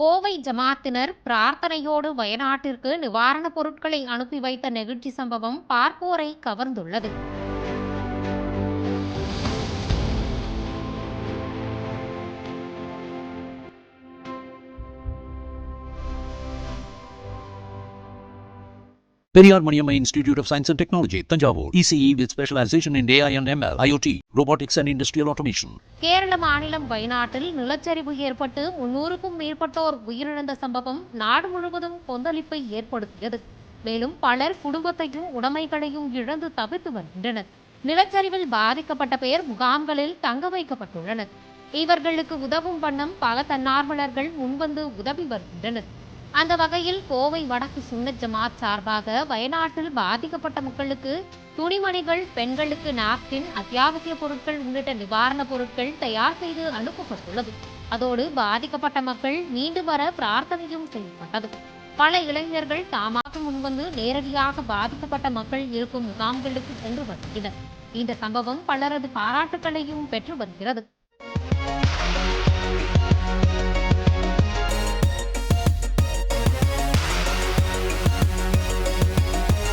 கோவை ஜமாத்தினர் பிரார்த்தனையோடு வயநாட்டிற்கு நிவாரணப் பொருட்களை அனுப்பி வைத்த நெகிழ்ச்சி சம்பவம் பார்ப்போரை கவர்ந்துள்ளது. Periyar Maniammai institute of science and technology Thanjavur. ECE with specialisation in AI and ML IOT robotics and industrial automation Kerala மாநிலம் வயநாட்டில் நிலச்சரிவு ஏற்பட்டு முன்னூறுக்கும் மேற்பட்டோர் உயிரிழந்த சம்பவம் நாடு முழுவதும் கொந்தளிப்பை ஏற்படுத்தியது. மேலும் பலர் குடும்பத்தையும் உடைமைகளையும் இழந்து தவித்து வருகின்றனர். நிலச்சரிவில் பாதிக்கப்பட்ட பேர் முகாம்களில் தங்க வைக்கப்பட்டுள்ளனர். இவர்களுக்கு உதவும் வண்ணம் பல தன்னார்வலர்கள் முன்வந்து உதவி வருகின்றனர். அந்த வகையில் கோவை வடக்கு சுன்னத் ஜமாத் சார்பாக வயநாட்டில் பாதிக்கப்பட்ட மக்களுக்கு துணிமணிகள் பெண்களுக்கு நாப்கின் அத்தியாவசிய பொருட்கள் உள்ளிட்ட நிவாரணப் பொருட்கள் தயார் செய்து அனுப்பப்பட்டுள்ளது. அதோடு பாதிக்கப்பட்ட மக்கள் மீண்டு வர பிரார்த்தனையும் செய்யப்பட்டது. பல இளைஞர்கள் தாமாக முன்வந்து நேரடியாக பாதிக்கப்பட்ட மக்கள் இருக்கும் முகாம்களுக்கு சென்று வருகினர் இந்த சம்பவம் பலரது பாராட்டுகளையும் பெற்று வருகிறது.